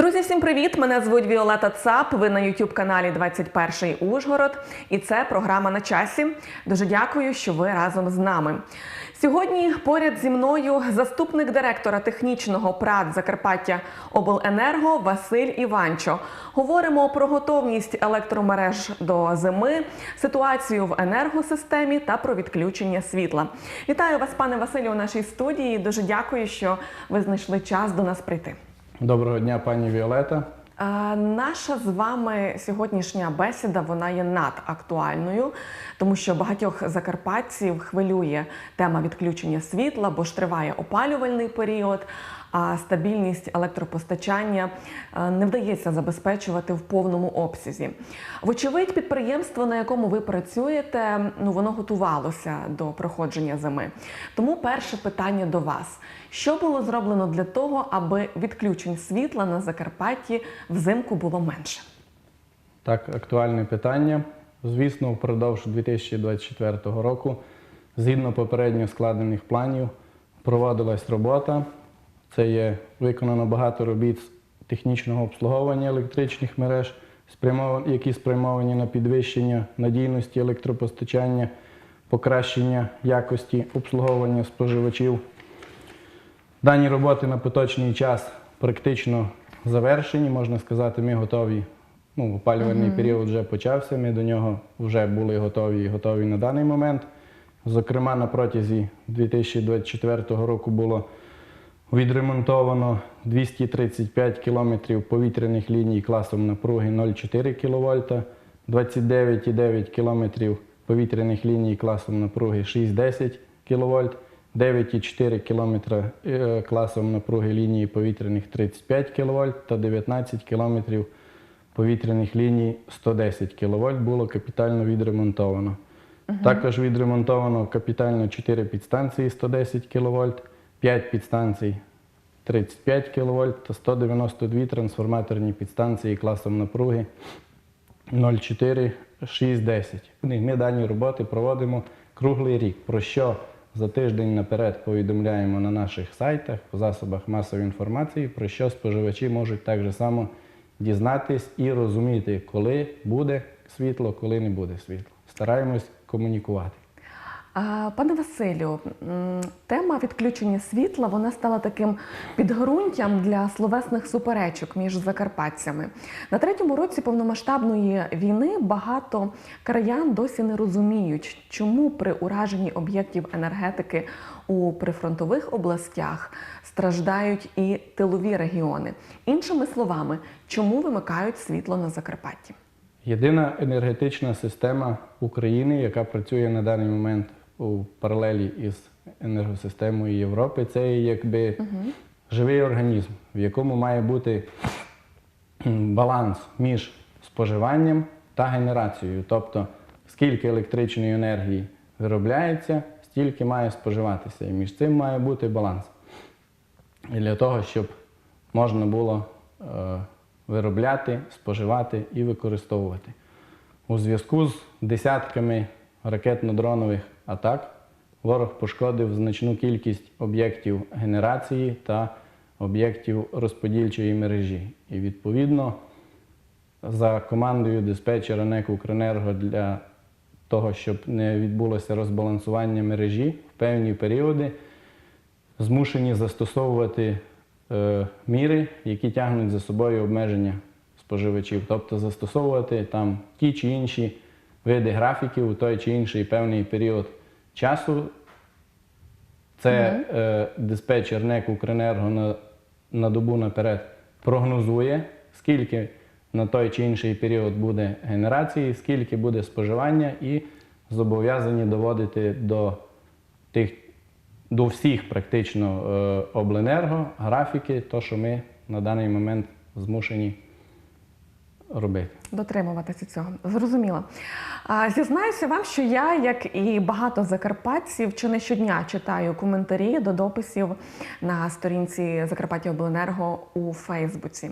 Друзі, всім привіт! Мене звуть Віолета Цап. Ви на youtube каналі 21 Ужгород, і це програма на часі. Дуже дякую, що ви разом з нами. Сьогодні поряд зі мною заступник директора технічного ПРАД Закарпаття Обленерго Василь Іванчо. Говоримо про готовність електромереж до зими, ситуацію в енергосистемі та про відключення світла. Вітаю вас, пане Василю, у нашій студії. Дуже дякую, що ви знайшли час до нас прийти. Доброго дня, пані Віолета. Е, Наша з вами сьогоднішня бесіда вона є надактуальною, тому що багатьох закарпатців хвилює тема відключення світла, бо ж триває опалювальний період. А стабільність електропостачання е, не вдається забезпечувати в повному обсязі. Вочевидь, підприємство, на якому ви працюєте, ну воно готувалося до проходження зими. Тому перше питання до вас: що було зроблено для того, аби відключень світла на Закарпатті взимку було менше? Так, актуальне питання. Звісно, впродовж 2024 року, згідно попередньо складених планів, проводилась робота. Це є виконано багато робіт з технічного обслуговування електричних мереж, які спрямовані на підвищення надійності електропостачання, покращення якості обслуговування споживачів. Дані роботи на поточний час практично завершені. Можна сказати, ми готові. Ну, опалювальний період вже почався. Ми до нього вже були готові і готові на даний момент. Зокрема, на протязі 2024 року було відремонтовано 235 кілометрів повітряних ліній класом напруги 0,4 кВт, 29,9 кілометрів повітряних ліній класом напруги 6,10 кВт, 9,4 км е, класом напруги лінії повітряних 35 кВт та 19 км повітряних ліній 110 кВт було капітально відремонтовано. Також відремонтовано капітально 4 підстанції 110 кВт, 5 підстанцій 35 кВт та 192 трансформаторні підстанції класом напруги 0,4, 6, 10. Ми дані роботи проводимо круглий рік, про що за тиждень наперед повідомляємо на наших сайтах, в засобах масової інформації, про що споживачі можуть так же само дізнатись і розуміти, коли буде світло, коли не буде світло. Стараємось комунікувати. Пане Василю, тема відключення світла вона стала таким підґрунтям для словесних суперечок між закарпатцями. На третьому році повномасштабної війни багато краян досі не розуміють, чому при ураженні об'єктів енергетики у прифронтових областях страждають і тилові регіони. Іншими словами, чому вимикають світло на Закарпатті? Єдина енергетична система України, яка працює на даний момент у паралелі із енергосистемою Європи, це якби живий організм, в якому має бути баланс між споживанням та генерацією. Тобто, скільки електричної енергії виробляється, стільки має споживатися. І між цим має бути баланс. І для того, щоб можна було е, виробляти, споживати і використовувати. У зв'язку з десятками ракетно-дронових атак ворог пошкодив значну кількість об'єктів генерації та об'єктів розподільчої мережі. І відповідно за командою диспетчера НЕК «Укренерго» для того, щоб не відбулося розбалансування мережі в певні періоди, змушені застосовувати е, міри, які тягнуть за собою обмеження споживачів, тобто застосовувати там ті чи інші види графіків у той чи інший певний період часу. Це е, диспетчер НЕК «Укренерго» на, на добу наперед прогнозує, скільки на той чи інший період буде генерації, скільки буде споживання, і зобов'язані доводити до тих до всіх практично е, обленерго графіки, то що ми на даний момент змушені робити. Дотримуватися цього. Зрозуміло. Зізнаюся вам, що я, як і багато закарпатців, чи не щодня читаю коментарі до дописів на сторінці Закарпаття Обленерго у Фейсбуці.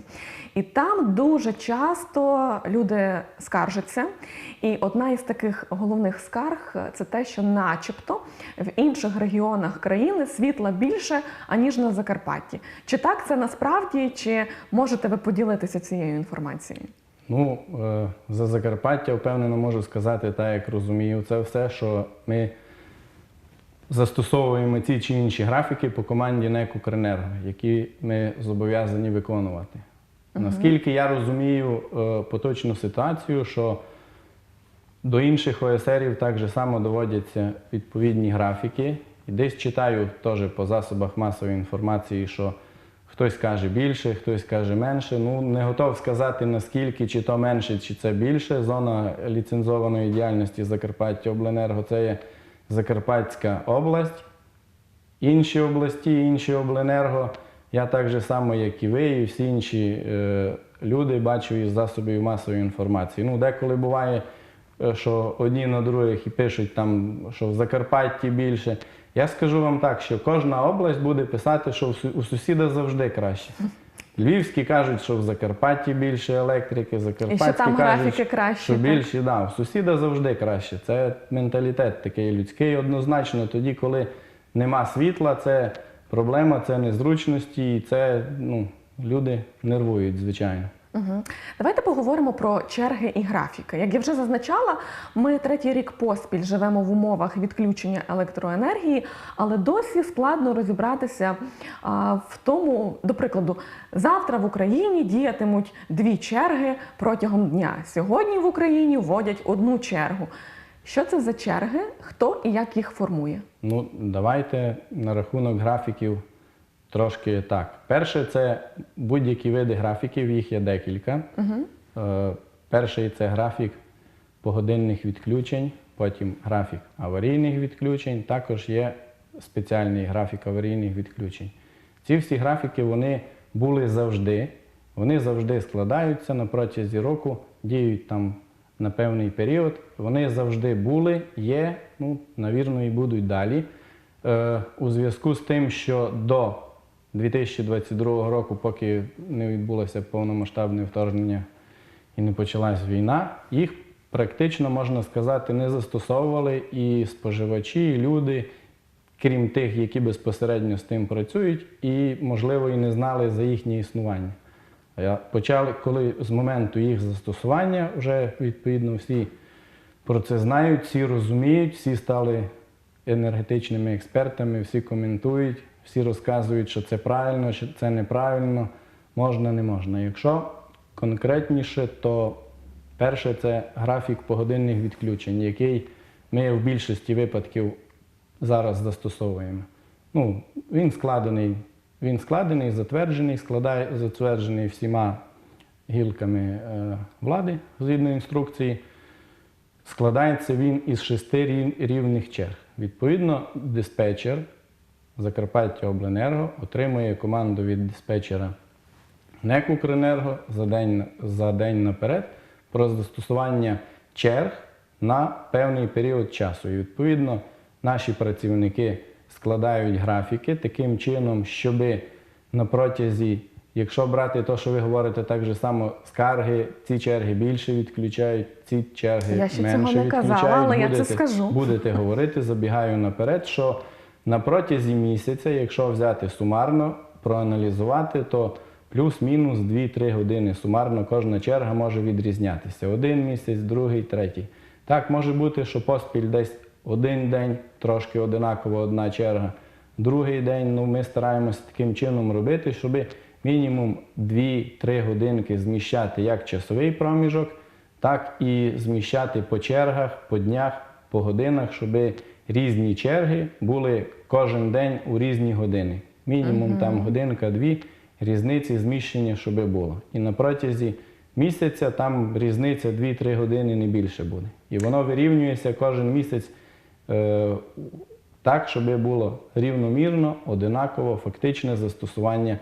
І там дуже часто люди скаржаться. І одна із таких головних скарг це те, що, начебто, в інших регіонах країни світла більше, аніж на Закарпатті. Чи так це насправді, чи можете ви поділитися цією інформацією? Ну, е, за Закарпаття впевнено можу сказати, так як розумію, це все, що ми застосовуємо ті чи інші графіки по команді НЕК «Укренерго», які ми зобов'язані виконувати. Наскільки я розумію е, поточну ситуацію, що до інших ОСРів так же само доводяться відповідні графіки. І десь читаю теж по засобах масової інформації, що хтось каже більше, хтось каже менше. Ну, не готов сказати наскільки, чи то менше, чи це більше. Зона ліцензованої діяльності Закарпаття Обленерго це є Закарпатська область. Інші області, інші обленерго. Я так же само, як і ви, і всі інші е, люди бачу із засобів масової інформації. Ну, деколи буває, е, що одні на других і пишуть там, що в Закарпатті більше. Я скажу вам так, що кожна область буде писати, що у сусіда завжди краще. Львівські кажуть, що в Закарпатті більше електрики, Закарпатські там кажуть, графіки кращі, що так? більше, да, у сусіда завжди краще. Це менталітет такий людський. Однозначно, тоді, коли нема світла, це проблема, це незручності, і це ну, люди нервують, звичайно. Угу. Давайте поговоримо про черги і графіки. Як я вже зазначала, ми третій рік поспіль живемо в умовах відключення електроенергії, але досі складно розібратися а, в тому, до прикладу, завтра в Україні діятимуть дві черги протягом дня. Сьогодні в Україні вводять одну чергу. Що це за черги? Хто і як їх формує? Ну, давайте на рахунок графіків трошки так. Перше, це будь-які види графіків, їх є декілька. Е, перший це графік погодинних відключень, потім графік аварійних відключень, також є спеціальний графік аварійних відключень. Ці всі графіки вони були завжди, вони завжди складаються на протязі року, діють там на певний період. Вони завжди були, є, ну, навірно, і будуть далі. Е, у зв'язку з тим, що до 2022 року, поки не відбулося повномасштабне вторгнення і не почалась війна, їх практично, можна сказати, не застосовували і споживачі, і люди, крім тих, які безпосередньо з тим працюють, і, можливо, і не знали за їхнє існування. Почали, коли з моменту їх застосування, вже відповідно всі про це знають, всі розуміють, всі стали енергетичними експертами, всі коментують, всі розказують, що це правильно, що це неправильно, можна, не можна. Якщо конкретніше, то перше це графік погодинних відключень, який ми в більшості випадків зараз застосовуємо. Ну, він складений, він складений, затверджений, складає, затверджений всіма гілками е, влади згідно інструкції. Складається він із шести рівних черг. Відповідно, диспетчер Закарпаття Обленерго отримує команду від диспетчера НЕК «Укренерго» за день, за день наперед про застосування черг на певний період часу. І відповідно наші працівники складають графіки таким чином, щоб на протязі, якщо брати те, що ви говорите, так же само скарги, ці черги більше відключають, ці черги Я ще менше цього не казала, відключають. але я це Будете- скажу. Будете говорити, забігаю наперед, що на протязі місяця, якщо взяти сумарно, проаналізувати, то плюс-мінус 2-3 години сумарно кожна черга може відрізнятися. Один місяць, другий, третій. Так може бути, що поспіль десь один день трошки одинаково одна черга. Другий день ну, ми стараємося таким чином робити, щоб мінімум 2-3 годинки зміщати як часовий проміжок, так і зміщати по чергах, по днях, по годинах, щоб різні черги були кожен день у різні години. Мінімум там годинка-дві різниці зміщення, щоб було. І на протязі місяця там різниця 2-3 години не більше буде. І воно вирівнюється кожен місяць е, так, щоб було рівномірно, одинаково, фактичне застосування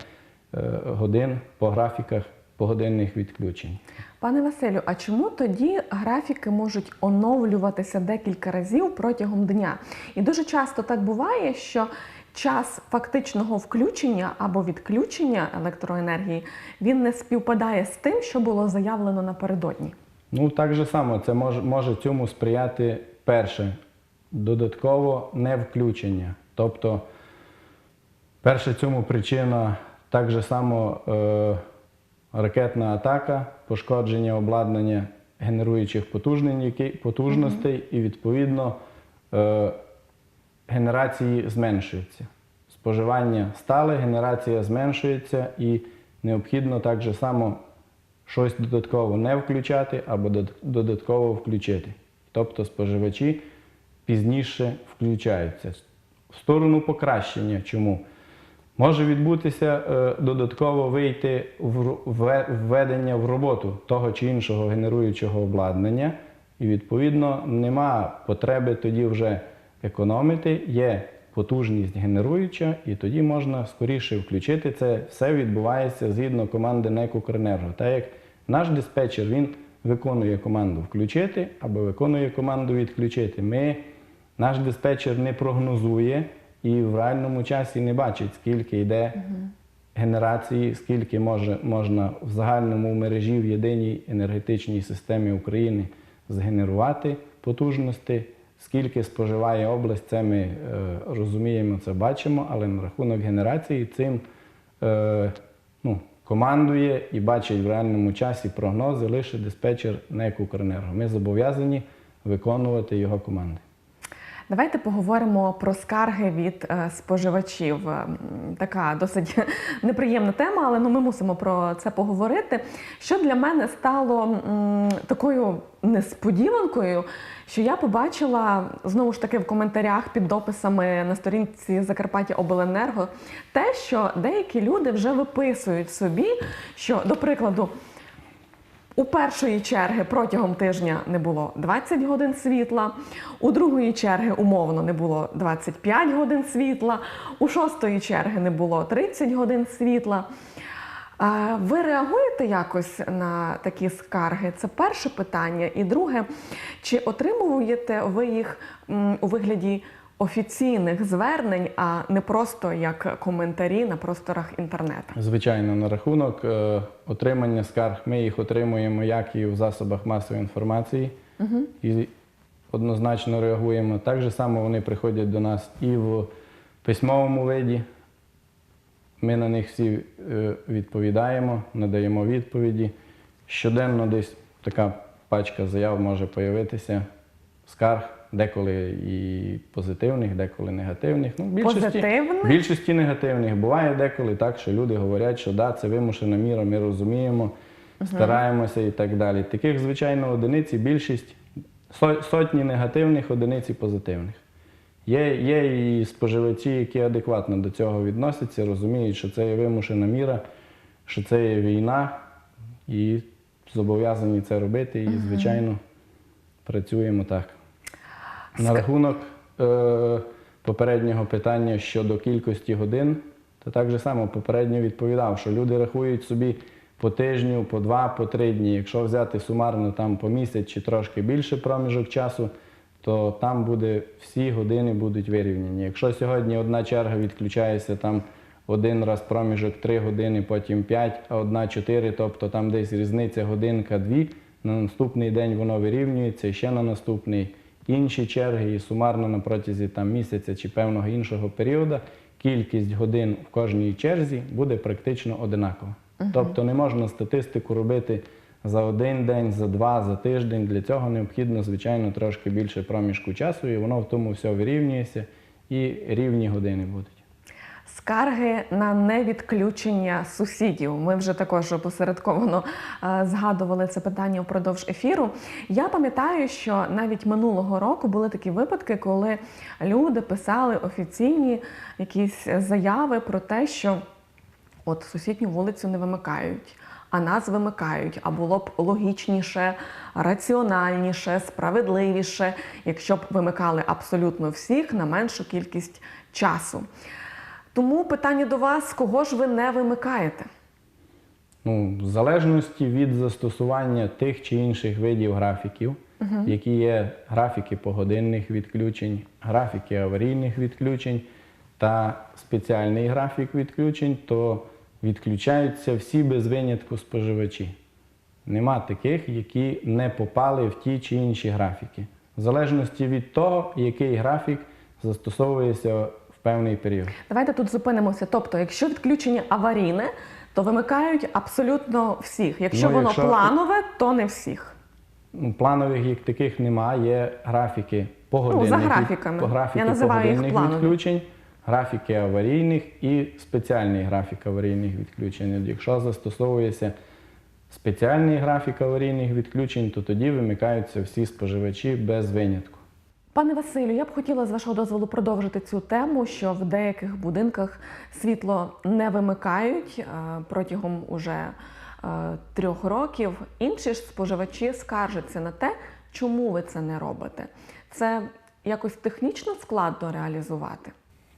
е, годин по графіках погодинних відключень. Пане Василю, а чому тоді графіки можуть оновлюватися декілька разів протягом дня? І дуже часто так буває, що час фактичного включення або відключення електроенергії він не співпадає з тим, що було заявлено напередодні. Ну, так же само, це може, може цьому сприяти перше, додатково не включення. Тобто, перша цьому причина так же само е, ракетна атака, пошкодження обладнання генеруючих потужностей, і відповідно е, генерації зменшуються. Споживання стале, генерація зменшується і необхідно так же само щось додатково не включати або додатково включити. Тобто споживачі пізніше включаються. В сторону покращення чому? Може відбутися е, додатково вийти в введення в роботу того чи іншого генеруючого обладнання, і відповідно нема потреби тоді вже економити, є потужність генеруюча, і тоді можна скоріше включити. Це все відбувається згідно команди НЕК «Укренерго». Так як наш диспетчер він виконує команду включити або виконує команду відключити. Ми, наш диспетчер не прогнозує і в реальному часі не бачить, скільки йде генерації, скільки може, можна в загальному мережі в єдиній енергетичній системі України згенерувати потужності, скільки споживає область, це ми е, розуміємо, це бачимо, але на рахунок генерації цим е, ну, командує і бачить в реальному часі прогнози лише диспетчер НЕК «Укренерго». Ми зобов'язані виконувати його команди. Давайте поговоримо про скарги від е, споживачів. Така досить неприємна тема, але ну, ми мусимо про це поговорити. Що для мене стало такою несподіванкою, що я побачила знову ж таки в коментарях під дописами на сторінці Закарпаття Обленерго те, що деякі люди вже виписують собі, що, до прикладу, у першої черги протягом тижня не було 20 годин світла, у другої черги умовно не було 25 годин світла, у шостої черги не було 30 годин світла. Ви реагуєте якось на такі скарги? Це перше питання. І друге, чи отримуєте ви їх у вигляді офіційних звернень, а не просто як коментарі на просторах інтернету? Звичайно, на рахунок е, отримання скарг ми їх отримуємо як і в засобах масової інформації, і однозначно реагуємо. Так же само вони приходять до нас і в письмовому виді. Ми на них всі е, відповідаємо, надаємо відповіді. Щоденно десь така пачка заяв може появитися, скарг, деколи і позитивних, деколи негативних. Ну, більшості, Позитивних? більшості негативних. Буває деколи так, що люди говорять, що да, це вимушена міра, ми розуміємо, стараємося і так далі. Таких, звичайно, одиниці більшість со- сотні негативних, одиниці позитивних. Є, є і споживачі, які адекватно до цього відносяться, розуміють, що це є вимушена міра, що це є війна, і зобов'язані це робити. І, звичайно, працюємо так. На рахунок е, попереднього питання щодо кількості годин, то так же само попередньо відповідав, що люди рахують собі по тижню, по два, по три дні. Якщо взяти сумарно там по місяць чи трошки більше проміжок часу, то там буде всі години будуть вирівняні. Якщо сьогодні одна черга відключається там один раз проміжок 3 години, потім 5, а одна 4, тобто там десь різниця годинка-дві, на наступний день воно вирівнюється, ще на наступний інші черги, і сумарно на протязі там, місяця чи певного іншого періоду кількість годин в кожній черзі буде практично одинакова. Тобто не можна статистику робити за один день, за два, за тиждень. Для цього необхідно, звичайно, трошки більше проміжку часу, і воно в тому все вирівнюється, і рівні години будуть. Скарги на невідключення сусідів. Ми вже також посередковано е, згадували це питання впродовж ефіру. Я пам'ятаю, що навіть минулого року були такі випадки, коли люди писали офіційні якісь заяви про те, що от сусідню вулицю не вимикають. А нас вимикають, а було б логічніше, раціональніше, справедливіше, якщо б вимикали абсолютно всіх на меншу кількість часу. Тому питання до вас: кого ж ви не вимикаєте? Ну, в залежності від застосування тих чи інших видів графіків, які є графіки погодинних відключень, графіки аварійних відключень та спеціальний графік відключень, то відключаються всі без винятку споживачі. Нема таких, які не попали в ті чи інші графіки. В залежності від того, який графік застосовується певний період. Давайте тут зупинимося. Тобто, якщо відключення аварійне, то вимикають абсолютно всіх. Якщо Ну, воно якщо- планове, то не всіх. Ну, Планових як таких немає, є графіки погодинних, Ну, за від- графіками. по- графіки Я називаю їх погодинних планові. відключень, графіки аварійних і спеціальний графік аварійних відключень. От Якщо застосовується спеціальний графік аварійних відключень, то тоді вимикаються всі споживачі без винятку. Пане Василю, я б хотіла з вашого дозволу продовжити цю тему, що в деяких будинках світло не вимикають е, протягом уже е, трьох років. Інші ж споживачі скаржаться на те, чому ви це не робите. Це якось технічно складно реалізувати.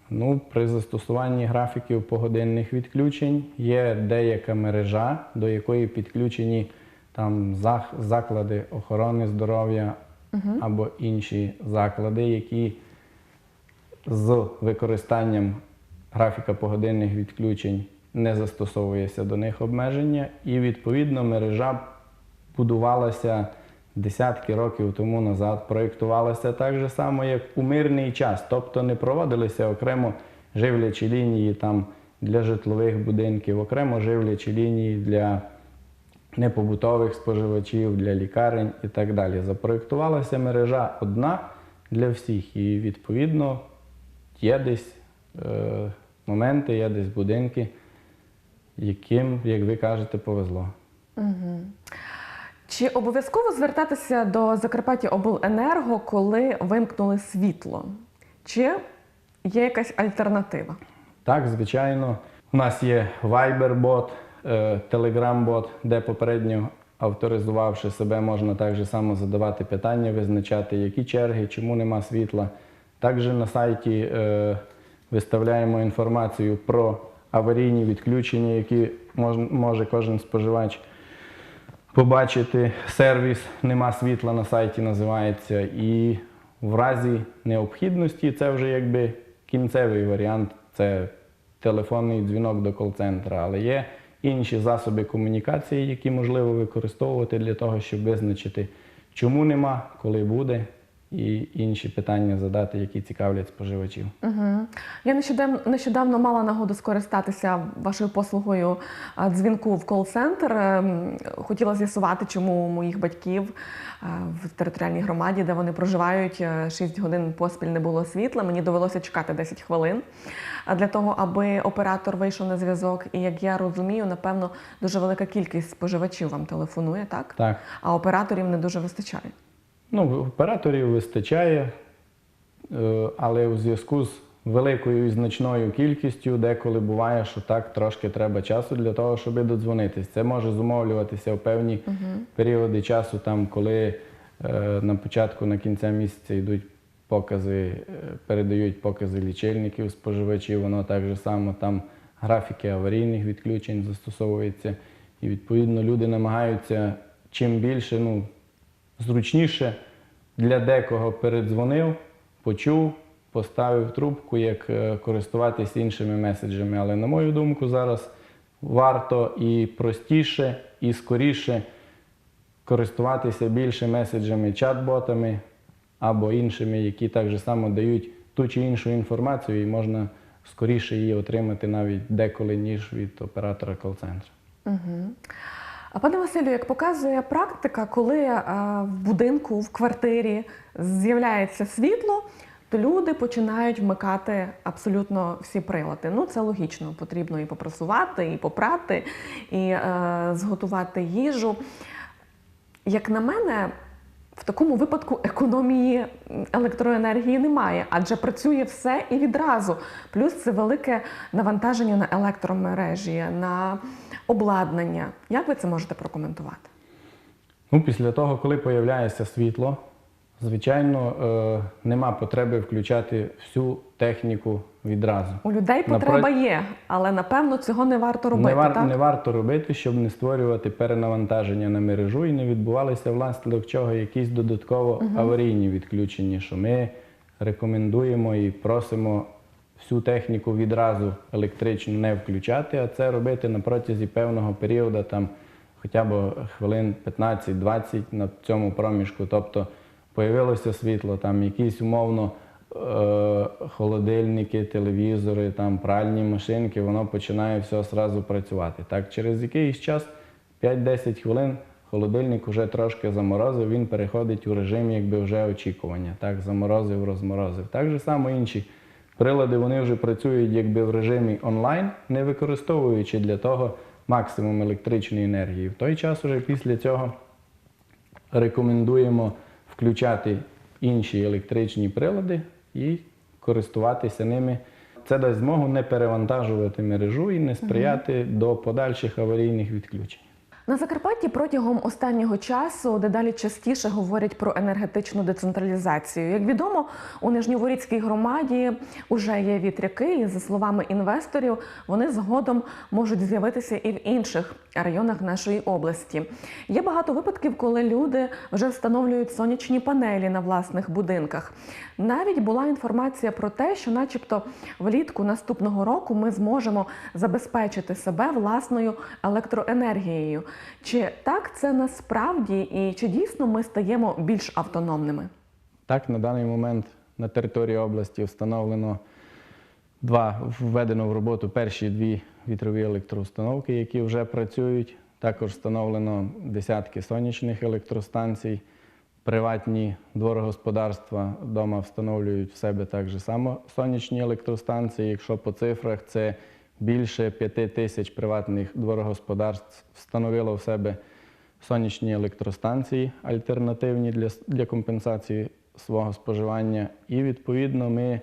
Ну, при застосуванні графіків погодинних відключень є деяка мережа, до якої підключені там заклади охорони здоров'я або інші заклади, які з використанням графіка погодинних відключень не застосовується до них обмеження, і відповідно мережа будувалася десятки років тому назад, проєктувалася так же само, як у мирний час, тобто не проводилися окремо живлячі лінії там для житлових будинків, окремо живлячі лінії для непобутових споживачів, для лікарень і так далі. Запроєктувалася мережа одна для всіх, і відповідно є десь е, моменти, є десь будинки, яким, як ви кажете, повезло. Чи обов'язково звертатися до Закарпаття Обленерго, коли вимкнули світло? Чи є якась альтернатива? Так, звичайно, у нас є Viber-бот, Telegram-бот, де попередньо авторизувавши себе, можна так же само задавати питання, визначати, які черги, чому нема світла. Також на сайті е, виставляємо інформацію про аварійні відключення, які може кожен споживач побачити. Сервіс нема світла на сайті називається. І в разі необхідності це вже якби кінцевий варіант. Це телефонний дзвінок до кол-центра, але є інші засоби комунікації, які можливо використовувати для того, щоб визначити, чому нема, коли буде, і інші питання задати, які цікавлять споживачів. Угу. Я нещодавно, нещодавно мала нагоду скористатися вашою послугою дзвінку в кол-центр. Ем, Хотіла з'ясувати, чому у моїх батьків в територіальній громаді, де вони проживають, 6 годин поспіль не було світла. Мені довелося чекати 10 хвилин для того, аби оператор вийшов на зв'язок. І як я розумію, напевно, дуже велика кількість споживачів вам телефонує, так? Так. А операторів не дуже вистачає. Ну, операторів вистачає, е, але у зв'язку з великою і значною кількістю деколи буває, що так трошки треба часу для того, щоб додзвонитись. Це може зумовлюватися в певні періоди часу, там, коли е, на початку, на кінця місяця йдуть покази, е, передають покази лічильників споживачів, воно так же само там графіки аварійних відключень застосовуються. І відповідно люди намагаються чим більше, ну, зручніше для декого передзвонив, почув, поставив трубку, як е, користуватись іншими меседжами. Але, на мою думку, зараз варто і простіше, і скоріше користуватися більше меседжами, чат-ботами або іншими, які так же само дають ту чи іншу інформацію, і можна скоріше її отримати навіть деколи, ніж від оператора кол-центру. А пане Василю, як показує практика, коли е, в будинку, в квартирі з'являється світло, то люди починають вмикати абсолютно всі прилади. Ну це логічно, потрібно і попрасувати, і попрати, і е, зготувати їжу. Як на мене, в такому випадку економії електроенергії немає, адже працює все і відразу. Плюс це велике навантаження на електромережі, на обладнання. Як ви це можете прокоментувати? Ну, після того, коли появляється світло, Звичайно, е, нема потреби включати всю техніку відразу. У людей потреба є, але напевно цього не варто робити. Не, вар- так? не варто робити, щоб не створювати перенавантаження на мережу і не відбувалися внаслідок чого якісь додатково аварійні відключення, що ми рекомендуємо і просимо всю техніку відразу електричну не включати, а це робити на протязі певного періоду, там хоча б хвилин 15-20 на цьому проміжку. Тобто появилося світло, там якісь умовно е, холодильники, телевізори, там пральні машинки, воно починає все одразу працювати. Так, через якийсь час, 5-10 хвилин, холодильник вже трошки заморозив, він переходить у режим якби вже очікування. Так, заморозив, розморозив. Так же само інші прилади вони вже працюють якби в режимі онлайн, не використовуючи для того максимум електричної енергії. В той час уже після цього рекомендуємо включати інші електричні прилади і користуватися ними. Це дасть змогу не перевантажувати мережу і не сприяти до подальших аварійних відключень. На Закарпатті протягом останнього часу дедалі частіше говорять про енергетичну децентралізацію. Як відомо, у Нижньоворіцькій громаді вже є вітряки, і за словами інвесторів, вони згодом можуть з'явитися і в інших районах нашої області. Є багато випадків, коли люди вже встановлюють сонячні панелі на власних будинках. Навіть була інформація про те, що, начебто, влітку наступного року ми зможемо забезпечити себе власною електроенергією. Чи так це насправді, і чи дійсно ми стаємо більш автономними? Так, на даний момент на території області встановлено два, введено в роботу перші дві вітрові електроустановки, які вже працюють. Також встановлено десятки сонячних електростанцій. Приватні дворогосподарства вдома встановлюють в себе так само сонячні електростанції. Якщо по цифрах це більше п'яти тисяч приватних дворогосподарств встановило в себе сонячні електростанції альтернативні для, для компенсації свого споживання. І відповідно ми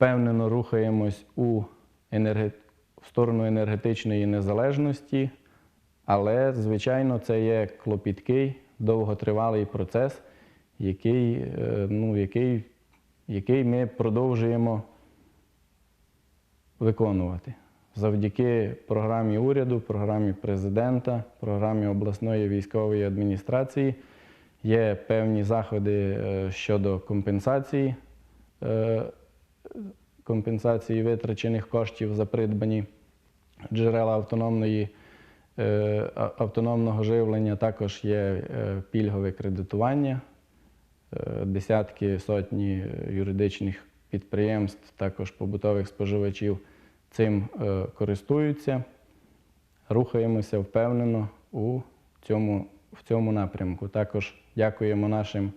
впевнено рухаємось у енерге... в сторону енергетичної незалежності, але, звичайно, це є клопіткий, довготривалий процес, який, е, ну, який, який ми продовжуємо виконувати. Завдяки програмі уряду, програмі президента, програмі обласної військової адміністрації є певні заходи е, щодо компенсації, е, компенсації витрачених коштів за придбані джерела автономної, е, автономного живлення. Також є е, пільгове кредитування. Е, Десятки, сотні юридичних підприємств, також побутових споживачів цим користуються. Рухаємося впевнено у цьому, в цьому напрямку. Також дякуємо нашим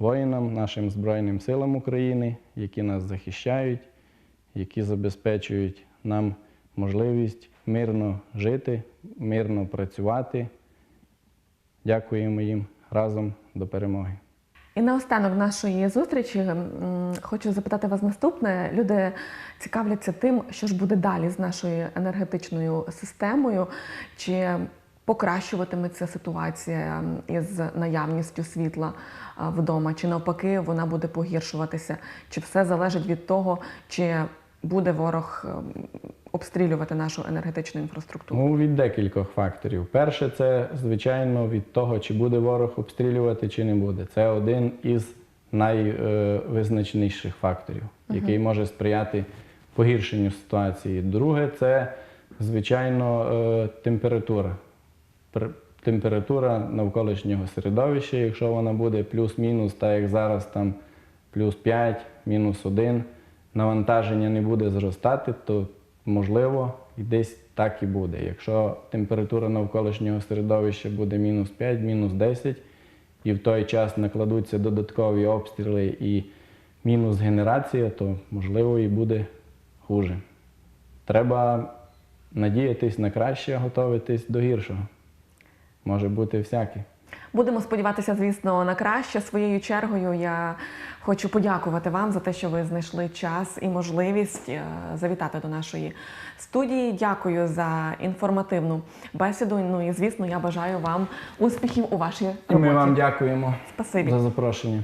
воїнам, нашим Збройним силам України, які нас захищають, які забезпечують нам можливість мирно жити, мирно працювати. Дякуємо їм разом до перемоги. І наостанок нашої зустрічі хочу запитати вас наступне. Люди цікавляться тим, що ж буде далі з нашою енергетичною системою, чи покращуватиметься ситуація із наявністю світла вдома, чи навпаки вона буде погіршуватися, чи все залежить від того, чи буде ворог ем, обстрілювати нашу енергетичну інфраструктуру. Ну, від декількох факторів. Перше, це, звичайно, від того, чи буде ворог обстрілювати, чи не буде. Це один із найвизначніших факторів, який може сприяти погіршенню ситуації. Друге, це, звичайно, е, температура. Температура навколишнього середовища, якщо вона буде плюс-мінус, так як зараз там плюс 5, мінус 1, навантаження не буде зростати, то можливо десь так і буде. Якщо температура навколишнього середовища буде мінус 5, мінус 10, і в той час накладуться додаткові обстріли і мінус генерація, то можливо і буде хуже. Треба надіятись на краще, готуватись до гіршого. Може бути всяке. Будемо сподіватися, звісно, на краще. Своєю чергою я хочу подякувати вам за те, що ви знайшли час і можливість е, завітати до нашої студії. Дякую за інформативну бесіду. Ну і звісно, я бажаю вам успіхів у вашій І роботі. ми вам дякуємо Спасибі. за запрошення.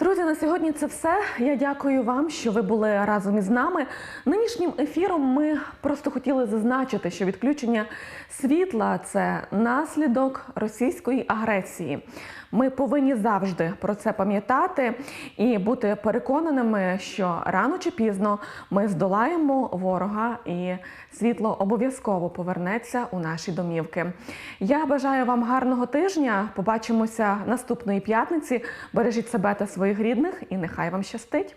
Друзі, на сьогодні це все. Я дякую вам, що ви були разом із нами. Нинішнім ефіром ми просто хотіли зазначити, що відключення світла це наслідок російської агресії. Ми повинні завжди про це пам'ятати і бути переконаними, що рано чи пізно ми здолаємо ворога, і світло обов'язково повернеться у наші домівки. Я бажаю вам гарного тижня. Побачимося наступної п'ятниці. Бережіть себе та своїх рідних, і нехай вам щастить.